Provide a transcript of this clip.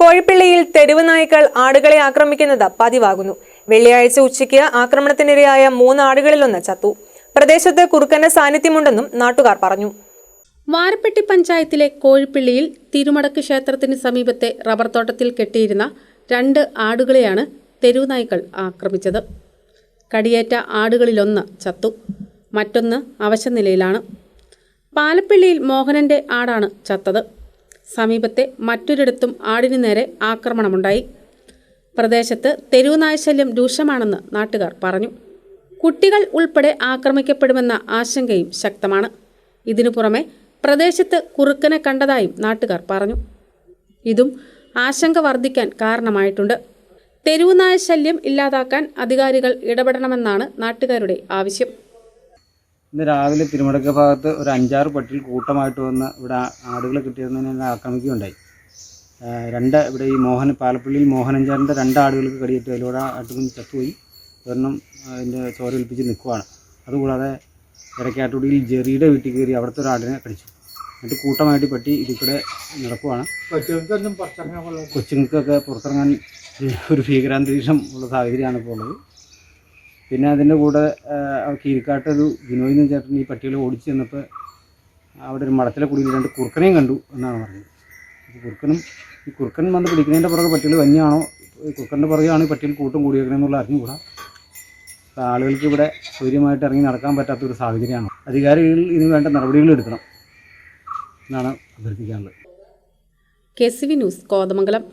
കോഴിപ്പള്ളിയിൽ തെരുവ് നായ്ക്കൾ ആടുകളെ ആക്രമിക്കുന്നത് പതിവാകുന്നു. വെള്ളിയാഴ്ച ഉച്ചയ്ക്ക് ആക്രമണത്തിനിരയായ മൂന്ന് ആടുകളിലൊന്ന് ചത്തു. പ്രദേശത്ത് കുറുക്കന്റെ സാന്നിധ്യമുണ്ടെന്നും നാട്ടുകാർ പറഞ്ഞു. വാരപ്പെട്ടി പഞ്ചായത്തിലെ കോഴിപ്പിള്ളിയിൽ തിരുമടക്ക് ക്ഷേത്രത്തിന് സമീപത്തെ റബ്ബർ തോട്ടത്തിൽ കെട്ടിയിരുന്ന രണ്ട് ആടുകളെയാണ് തെരുവ് നായ്ക്കൾ ആക്രമിച്ചത്. കടിയേറ്റ ആടുകളിലൊന്ന് ചത്തു. മറ്റൊന്ന് അവശനിലയിലാണ്. പാലപ്പിള്ളിയിൽ മോഹനന്റെ ആടാണ് ചത്തത്. സമീപത്തെ മറ്റൊരിടത്തും ആടിനു നേരെ ആക്രമണമുണ്ടായി. പ്രദേശത്ത് തെരുവുനായശല്യം രൂക്ഷമാണെന്ന് നാട്ടുകാർ പറഞ്ഞു. കുട്ടികൾ ഉൾപ്പെടെ ആക്രമിക്കപ്പെടുമെന്ന ആശങ്കയും ശക്തമാണ്. ഇതിനു പുറമെ പ്രദേശത്ത് കുറുക്കനെ കണ്ടതായും നാട്ടുകാർ പറഞ്ഞു. ഇതും ആശങ്ക വർദ്ധിക്കാൻ കാരണമായിട്ടുണ്ട്. തെരുവുനായ ശല്യം ഇല്ലാതാക്കാൻ അധികാരികൾ ഇടപെടണമെന്നാണ് നാട്ടുകാരുടെ ആവശ്യം. ഇന്ന് രാവിലെ തിരുമടക്ക ഭാഗത്ത് ഒരു അഞ്ചാറ് പട്ടികൾ കൂട്ടമായിട്ട് വന്ന് ഇവിടെ ആടുകളെ കിട്ടിയിരുന്നതിനെ ആക്രമിക്കുകയുണ്ടായി. രണ്ട് ഇവിടെ ഈ മോഹൻ പാലപ്പള്ളിയിൽ മോഹനഞ്ചാറിന്റെ രണ്ട് ആടുകൾക്ക് കടിയേറ്റു. അതിലൂടെ ആട്ടുകുഞ്ഞ് ചത്തുപോയി. ഒരെണ്ണം അതിന്റെ ചോരൊലിപ്പിച്ച് നിൽക്കുവാണ്. അതുകൂടാതെ ഇടയ്ക്കാട്ടുടിയിൽ ജെറിയുടെ വീട്ടിൽ കയറി അവിടുത്തെ ഒരു ആടിനെ കടിച്ചു. എന്നിട്ട് കൂട്ടമായിട്ട് പട്ടി ഇതിക്കൂടെ കൂടെ നടക്കുവാണ്. കൊച്ചുങ്ങൾക്കൊക്കെ പുറത്തിറങ്ങാൻ ഒരു ഭീകരാന്തരീക്ഷം ഉള്ള സാഹചര്യമാണ് ഇപ്പോൾ ഉള്ളത്. പിന്നെ അതിന്റെ കൂടെ ആ, കീരിക്കാട്ട് ഒരു എന്ന് ചേട്ടൻ ഈ പട്ടികളെ ഓടിച്ച് ചെന്നപ്പോൾ അവിടെ ഒരു മടത്തിലെ കുടിയിൽ രണ്ട് കുറുക്കനെയും കണ്ടു എന്നാണ് പറഞ്ഞത്. അപ്പോൾ കുറുക്കനും ഈ കുറുക്കൻ വന്ന് പിടിക്കുന്നതിന്റെ പുറകെ പട്ടികൾ വന്യാണോ ഈ കുറുക്കന്റെ പുറകെയാണ് ഈ പട്ടികൾ കൂട്ടം കൂടിയേക്കണമെന്നുള്ള അറിഞ്ഞുകൂടാ. ആളുകൾക്ക് ഇവിടെ സൗകര്യമായിട്ട് ഇറങ്ങി നടക്കാൻ പറ്റാത്ത ഒരു സാഹചര്യമാണ്. അധികാരികൾ ഇതിന് വേണ്ട നടപടികൾ എടുക്കണം എന്നാണ് അഭ്യർത്ഥിക്കാനുള്ളത്. K C V news Kothamangalam.